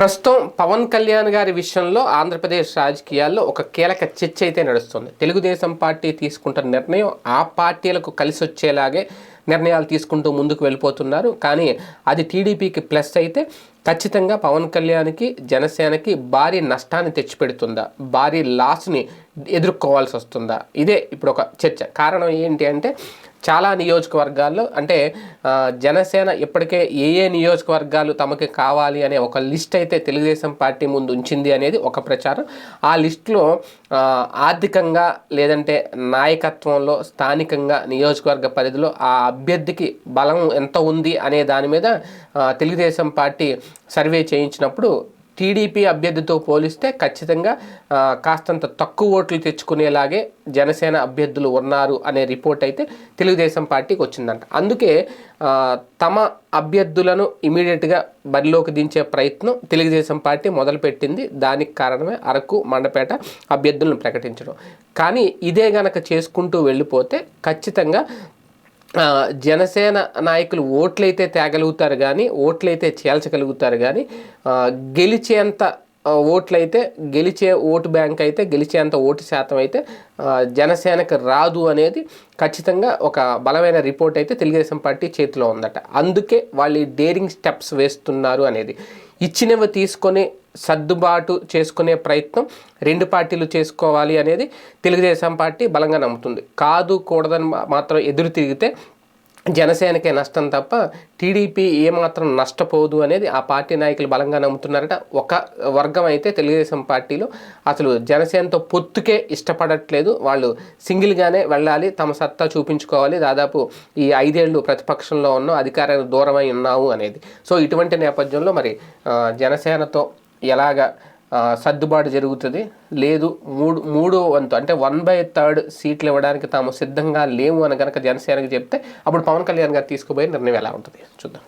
ప్రస్తుతం పవన్ కళ్యాణ్ గారి విషయంలో ఆంధ్రప్రదేశ్ రాజకీయాల్లో ఒక కీలక చర్చ అయితే నడుస్తుంది. తెలుగుదేశం పార్టీ తీసుకుంటున్న నిర్ణయం ఆ పార్టీలకు కలిసి వచ్చేలాగే నిర్ణయాలు తీసుకుంటూ ముందుకు వెళ్ళిపోతున్నారు. కానీ అది టీడీపీకి ప్లస్ అయితే ఖచ్చితంగా పవన్ కళ్యాణ్కి జనసేనకి భారీ నష్టాన్ని తెచ్చిపెడుతుందా? భారీ లాస్ని ఎదుర్కోవాల్సి వస్తుందా ఇదే ఇప్పుడు ఒక చర్చ. కారణం ఏంటి అంటే చాలా నియోజకవర్గాల్లో అంటే జనసేన ఇప్పటికే ఏ ఏ నియోజకవర్గాలు తమకి కావాలి అనే ఒక లిస్ట్ అయితే తెలుగుదేశం పార్టీ ముందు ఉంచింది అనేది ఒక ప్రచారం. ఆ లిస్టులో ఆర్థికంగా లేదంటే నాయకత్వంలో స్థానికంగా నియోజకవర్గ పరిధిలో ఆ అభ్యర్థికి బలం ఎంత ఉంది అనే దాని మీద తెలుగుదేశం పార్టీ సర్వే చేయించినప్పుడు టీడీపీ అభ్యర్థితో పోలిస్తే ఖచ్చితంగా కాస్తంత తక్కువ ఓట్లు తెచ్చుకునేలాగే జనసేన అభ్యర్థులు ఉన్నారు అనే రిపోర్ట్ అయితే తెలుగుదేశం పార్టీకి వచ్చిందంట. అందుకే తమ అభ్యర్థులను ఇమీడియట్గా బరిలోకి దించే ప్రయత్నం తెలుగుదేశం పార్టీ మొదలుపెట్టింది. దానికి కారణమే అరకు మండపేట అభ్యర్థులను ప్రకటించడం. కానీ ఇదే గనక చేసుకుంటూ వెళ్ళిపోతే ఖచ్చితంగా జనసేన నాయకులు ఓట్లయితే తేగలుగుతారు కానీ ఓట్లయితే చేల్చగలుగుతారు కానీ గెలిచేంత ఓట్లయితే గెలిచే ఓటు బ్యాంక్ అయితే గెలిచేంత ఓటు శాతం అయితే జనసేనకు రాదు అనేది ఖచ్చితంగా ఒక బలమైన రిపోర్ట్ అయితే తెలుగుదేశం పార్టీ చేతిలో ఉందట. అందుకే వాళ్ళు డేరింగ్ స్టెప్స్ వేస్తున్నారు అనేది. ఇచ్చినవి తీసుకొని సర్దుబాటు చేసుకునే ప్రయత్నం రెండు పార్టీలు చేసుకోవాలి అనేది తెలుగుదేశం పార్టీ బలంగా నమ్ముతుంది. కాదు కూడదని మాత్రం ఎదురు తిరిగితే జనసేనకే నష్టం తప్ప టీడీపీ ఏమాత్రం నష్టపోదు అనేది ఆ పార్టీ నాయకులు బలంగా నమ్ముతున్నారట. ఒక వర్గం అయితే తెలుగుదేశం పార్టీలో అసలు జనసేనతో పొత్తుకే ఇష్టపడట్లేదు. వాళ్ళు సింగిల్గానే వెళ్ళాలి తమ సత్తా చూపించుకోవాలి. దాదాపు ఈ ఐదేళ్ళు ప్రతిపక్షంలో ఉన్నాం అధికారానికి దూరమై ఉన్నాము అనేది. సో ఇటువంటి నేపథ్యంలో మరి జనసేనతో ఎలాగా సర్దుబాటు జరుగుతుంది? లేదు మూడు మూడో వంతు అంటే వన్ బై థర్డ్ సీట్లు ఇవ్వడానికి తాము సిద్ధంగా లేము అని కనుక జనసేనకి చెప్తే అప్పుడు పవన్ కళ్యాణ్ గారు తీసుకుపోయే నిర్ణయం ఎలా ఉంటుంది? చూద్దాం.